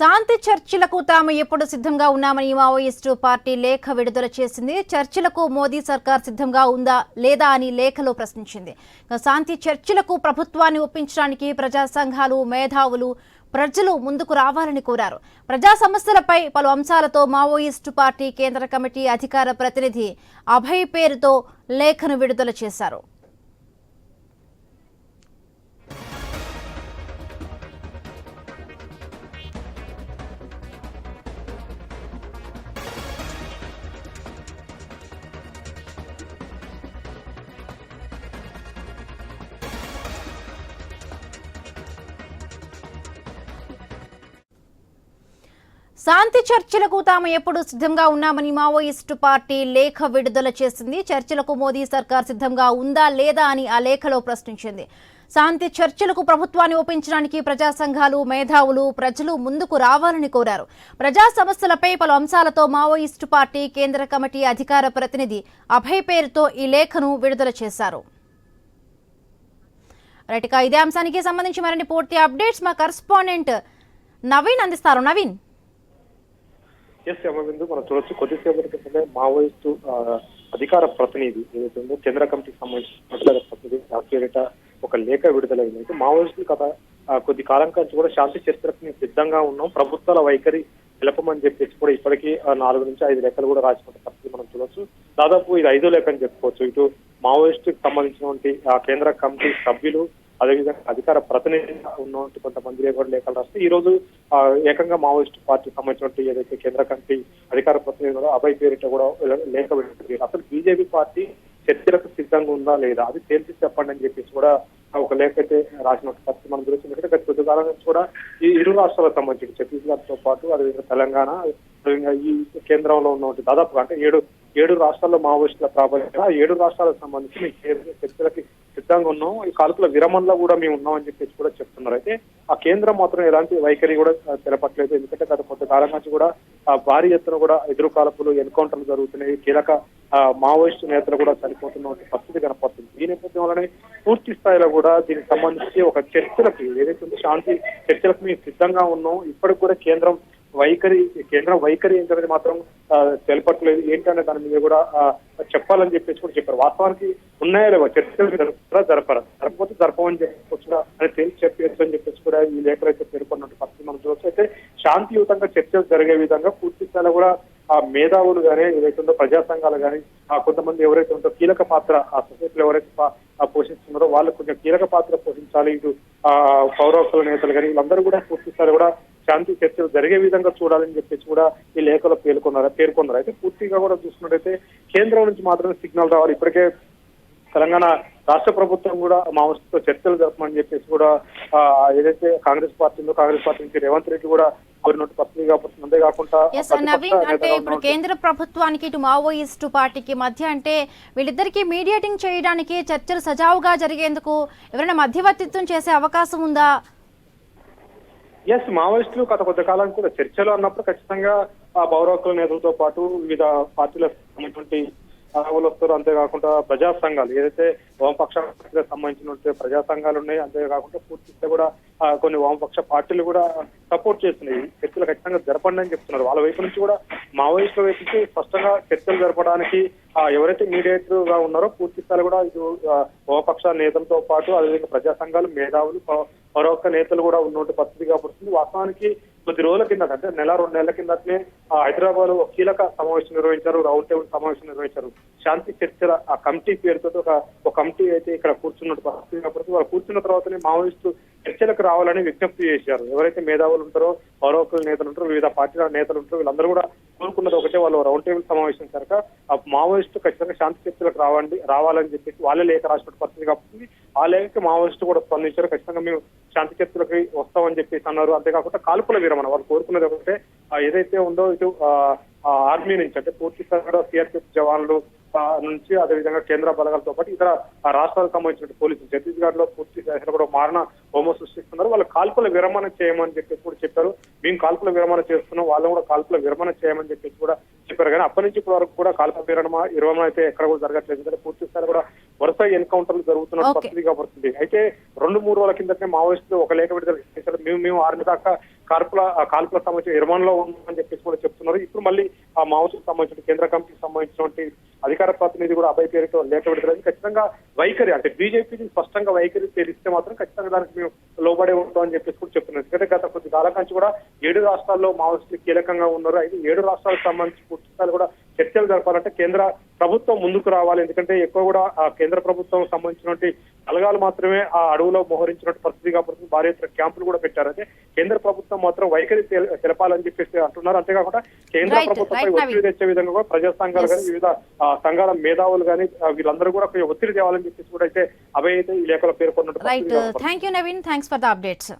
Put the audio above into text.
శాంతి చర్చలకు తాము ఎప్పుడు సిద్ధంగా ఉన్నామని మావోయిస్టు పార్టీ లేఖ విడుదల చేసింది. చర్చలకు మోదీ సర్కార్ సిద్ధంగా ఉందా లేదా అని లేఖలో ప్రశ్నించింది. శాంతి చర్చలకు ప్రభుత్వాన్ని ఒప్పించడానికి ప్రజా సంఘాలు మేధావులు ప్రజలు ముందుకు రావాలని కోరారు. ప్రజా సమస్యలపై పలు అంశాలతో మావోయిస్టు పార్టీ కేంద్ర కమిటీ అధికార ప్రతినిధి అభయ్ పేరుతో లేఖను విడుదల చేశారు. శాంతి చర్చలకు తాము ఎప్పుడు సిద్ధంగా ఉన్నామని మావోయిస్టు పార్టీ లేఖ విడుదల చేసింది. చర్చలకు మోదీ సర్కార్ సిద్ధంగా ఉందా లేదా అని ఆ లేఖలో ప్రశ్నించింది. శాంతి చర్చలకు ప్రభుత్వాన్ని ఒప్పించడానికి ప్రజా సంఘాలు మేధావులు ప్రజలు ముందుకు రావాలని కోరారు. ప్రజా సమస్యలపై పలు అంశాలతో మావోయిస్టు పార్టీ కేంద్ర కమిటీ అధికార ప్రతినిధి అభయ్ పేరుతో ఈ లేఖను విడుదల చేశారు. రైట్ ఇదే అంశానికి సంబంధించి మరిన్ని పూర్తి అప్డేట్స్ మా కరస్పాండెంట్ నవీన్ అందిస్తారు. నవీన్. ఎస్ యమబిందు మనం చూడొచ్చు. కొద్దిసేపటి క్రితమే మావోయిస్టు ఆ, అధికార ప్రతినిధి ఏదైతే కేంద్ర కమిటీకి సంబంధించిన అధికార ప్రతినిధి దాని ఒక లేఖ విడుదలైంది. అయితే మావోయిస్టులు గత కొద్ది కాలం కాంచి కూడా శాంతి చర్చలకు మేము సిద్ధంగా ఉన్నాం. ప్రభుత్వాల వైఖరి నిలపమని చెప్పేసి కూడా ఇప్పటికీ నాలుగు నుంచి ఐదు లెక్కలు కూడా రాసుకుంటే పరిస్థితి మనం చూడొచ్చు. దాదాపు ఇది ఐదో లెక్క అని చెప్పుకోవచ్చు. ఇటు మావోయిస్టుకి సంబంధించినటువంటి కేంద్ర కమిటీ సభ్యులు అదేవిధంగా అధికార ప్రతినిధిగా ఉన్నటువంటి కొంతమంది కూడా లేఖలు రాస్తే ఈ రోజు ఏకంగా మావోయిస్ట్ పార్టీ సంబంధించినటువంటి ఏదైతే కేంద్ర కమిటీ అధికార ప్రతినిధి ఉన్నారో అభయ్ పేరిట కూడా లేఖ వెళ్ళింది అసలు బీజేపీ పార్టీ చర్చలకు సిద్ధంగా ఉందా లేదా? అది తేల్చి చెప్పండి అని చెప్పేసి కూడా ఒక లేఖ అయితే రాసిన పరిస్థితి మనం చూస్తుంది గత కొద్ది కాలం నుంచి కూడా ఈ ఇరు రాష్ట్రాలకు సంబంధించి ఛత్తీస్గఢ్తో పాటు అదేవిధంగా తెలంగాణ ఈ కేంద్రంలో ఉన్నటువంటి దాదాపు అంటే ఏడు ఏడు రాష్ట్రాల్లో మావోయిస్టుల ప్రాబల్యం. ఆ ఏడు రాష్ట్రాలకు సంబంధించి చర్చలకి సిద్ధంగా ఉన్నాం. ఈ కాల్పుల విరమణలో కూడా మేము ఉన్నాం అని చెప్పేసి కూడా చెప్తున్నారు. అయితే ఆ కేంద్రం మాత్రం ఎలాంటి వైఖరి కూడా తెలపట్లేదు. ఎందుకంటే గత కొంత కాలం నుంచి కూడా ఆ భారీ ఎత్తున కూడా ఎదురు కాల్పులు ఎన్కౌంటర్లు జరుగుతున్నాయి. కీలక ఆ, మావోయిస్టు నేతలు కూడా చనిపోతున్న పరిస్థితి కనపడుతుంది. ఈ నేపథ్యంలోనే పూర్తి స్థాయిలో కూడా దీనికి సంబంధించి ఒక చర్చలకు ఏదైతే శాంతి చర్చలకు మేము సిద్ధంగా ఉన్నాం. ఇప్పటికి కూడా కేంద్రం వైఖరి కేంద్రం వైఖరి ఏంటనేది మాత్రం ఆ, తెలపట్లేదు. ఏంటనే దాని మీద కూడా చెప్పాలని చెప్పేసి కూడా చెప్పారు. వాస్తవానికి ఉన్నాయో చర్చలు జరుపుతారా జరపరా. జరపకపోతే జరపమని చెప్పొచ్చురా అని తేల్చి చెప్పేసి అని చెప్పేసి కూడా ఈ లేఖలు అయితే పేర్కొన్నట్టు పరిస్థితి మనం చూడొచ్చు. అయితే శాంతియుతంగా చర్చలు జరిగే విధంగా పూర్తి స్థాయిలో కూడా ఆ మేధావులు కానీ ఏదైతే ఉందో ప్రజా సంఘాలు కానీ ఆ కొంతమంది ఎవరైతే ఉందో కీలక పాత్ర ఆ సొసైటీలో ఎవరైతే పోషిస్తున్నారో వాళ్ళు కొంచెం కీలక పాత్ర పోషించాలి. ఇటు ఆ పౌర నేతలు కానీ వీళ్ళందరూ కూడా పూర్తి స్థాయిలో కూడా శాంతి చర్చలు జరిగే విధంగా చూడాలని చెప్పేసి కూడా ఈ లేఖలో పేర్కొన్నారు పేర్కొన్నారు. అయితే పూర్తిగా కూడా చూసినట్టయితే కేంద్రం నుంచి మాత్రమే సిగ్నల్ రావాలి. ఇప్పటికే తెలంగాణ రాష్ట్ర ప్రభుత్వం కూడా మావోయిస్టుతో చర్చలు జరపమని చెప్పేసి కూడా ఏదైతే కాంగ్రెస్ పార్టీ ఉందో కాంగ్రెస్ పార్టీ నుంచి రేవంత్ రెడ్డి కూడా కోరినట్టు పరిస్థితి కాబట్టి అంతేకాకుండా ఎస్ ప్రతిపక్ష నవీన్ అంటే ఇప్పుడు కేంద్ర ప్రభుత్వానికి ఇటు మావోయిస్టు పార్టీకి మధ్య అంటే వీళ్ళిద్దరికి మీడియేటింగ్ చేయడానికి చర్చలు సజావుగా జరిగేందుకు ఎవరైనా మధ్యవర్తిత్వం చేసే అవకాశం ఉందా? ఎస్ మావోయిస్టులు గత కొద్ది కాలం కూడా చర్చలు అన్నప్పుడు ఖచ్చితంగా ఆ పౌర హక్కుల నేతలతో పాటు వివిధ పార్టీలకు సంబంధించినటువంటి నాయకులు వస్తారు. అంతేకాకుండా ప్రజా సంఘాలు ఏదైతే వామపక్షాలకు సంబంధించినటువంటి ప్రజా సంఘాలు ఉన్నాయి అంతేకాకుండా పూర్తిగా కూడా కొన్ని వామపక్ష పార్టీలు కూడా సపోర్ట్ చేస్తున్నాయి. చర్చలు ఖచ్చితంగా జరపండి అని చెప్తున్నారు. వాళ్ళ వైపు నుంచి కూడా మావోయిస్టుల వైపు నుంచి స్పష్టంగా చర్చలు జరపడానికి ఎవరైతే మీడియేటర్గా ఉన్నారో పూర్తి స్థాయి కూడా ఇది వామపక్ష నేతలతో పాటు అదేవిధంగా ప్రజా సంఘాలు మేధావులు పరోక్ష నేతలు కూడా ఉన్నటువంటి పరిస్థితి కాబట్టి వాస్తవానికి కొద్ది రోజుల కింద అంటే నెల రెండు నెలల కిందటనే హైదరాబాద్లో కీలక సమావేశం నిర్వహించారు రౌండ్ టేబుల్ సమావేశం నిర్వహించారు. శాంతి చర్చల ఆ కమిటీ పేరుతో ఒక ఒక కమిటీ అయితే ఇక్కడ కూర్చున్నట్టు పరిస్థితి కాబట్టి వాళ్ళు కూర్చున్న తర్వాతనే మావోయిస్టు చర్చలకు రావాలని విజ్ఞప్తి చేశారు. ఎవరైతే మేధావులు ఉంటారో పౌరవకుల నేతలు ఉంటారో వివిధ పార్టీల నేతలు ఉంటారో వీళ్ళందరూ కూడా కోరుకున్నది ఒకటే వాళ్ళు రౌండ్ టేబుల్ సమావేశం కనుక ఆ మావోయిస్టు ఖచ్చితంగా శాంతి చర్చలకు రావండి రావాలని చెప్పేసి వాళ్ళే లేఖ రాసినట్టు పరిస్థితి కాబట్టి ఆ లేఖకి మావోయిస్టు కూడా స్పందించారు. ఖచ్చితంగా మేము శాంతి చర్చలకి వస్తామని చెప్పేసి అన్నారు. అంతేకాకుండా కాల్పుల విరమణ వాళ్ళు కోరుకున్నది ఒకటే. ఏదైతే ఉందో ఇటు ఆర్మీ నుంచి అంటే పూర్తి స్థాయిలో సిఆర్పిఎఫ్ జవాన్లు నుంచి అదేవిధంగా కేంద్ర బలగాలతో పాటు ఇతర ఆ రాష్ట్రాలకు సంబంధించిన పోలీసులు ఛత్తీస్గఢ్లో పూర్తి స్థాయిలో కూడా మారణ హోమో సృష్టిస్తున్నారు. వాళ్ళు కాల్పుల విరమణ చేయమని చెప్పేసి కూడా చెప్పారు. మేము కాల్పుల విరమణ చేస్తున్నాం. వాళ్ళు కూడా కాల్పుల విరమణ చేయమని చెప్పేసి కూడా చెప్పారు. కానీ అప్పటి నుంచి ఇప్పటి వరకు కూడా కాల్పుల విరమణ విరమణ అయితే ఎక్కడ కూడా జరగట్లేదు. ఎందుకంటే పూర్తి స్థాయిలో కూడా వరుస ఎన్కౌంటర్లు జరుగుతున్న Okay. పరిస్థితి కాబట్టి అయితే రెండు మూడు రోజుల కిందటే మావోయిస్టులు ఒక లేఖ విడుదల చేశారు. మేము మేము ఆర్మీ దాకా కాల్పుల కాల్పుల సంబంధించిన ఇరవన్లో ఉందని చెప్పేసి కూడా చెప్తున్నారు. ఇప్పుడు మళ్ళీ ఆ మావోయిస్టుకు సంబంధించిన కేంద్ర కమిటీకి సంబంధించినటువంటి అధికార ప్రతినిధి కూడా అభయ పేరుతో లేఖ విడుదలైంది ఖచ్చితంగా వైఖరి అంటే బీజేపీకి స్పష్టంగా వైఖరి తెలిస్తే మాత్రం ఖచ్చితంగా దానికి మేము లోబడే ఉంటాం అని చెప్పేసి కూడా చెప్తున్నారు. ఎందుకంటే గత కొద్ది కాలం నుంచి కూడా ఏడు రాష్ట్రాల్లో మావోయిస్టులు కీలకంగా ఉన్నారు. అయితే ఏడు రాష్ట్రాలకు సంబంధించి పూర్తి కూడా చర్చలు జరపాలంటే కేంద్ర ప్రభుత్వం ముందుకు రావాలి. ఎందుకంటే ఎక్కువ కూడా ఆ కేంద్ర ప్రభుత్వం సంబంధించినటువంటి బలగాలు మాత్రమే ఆ అడవులో మోహరించినట్టు పరిస్థితి కాబట్టి భారీ ఎత్తున క్యాంపులు కూడా పెట్టారు అయితే కేంద్ర ప్రభుత్వం మాత్రం వైఖరి తెల- తెలపాలని చెప్పేసి అంటున్నారు. అంతేకాకుండా కేంద్ర ప్రభుత్వంపై ఒత్తిడి. తెచ్చే విధంగా కూడా ప్రజా సంఘాలు కానీ వివిధ సంఘాల మేధావులు కానీ వీళ్ళందరూ కూడా ఒత్తిడి తేవాలని చెప్పేసి కూడా అయితే అభయ అయితే ఈ లేఖలో పేర్కొన్నట్టు. Thank you Naveen thanks for the updates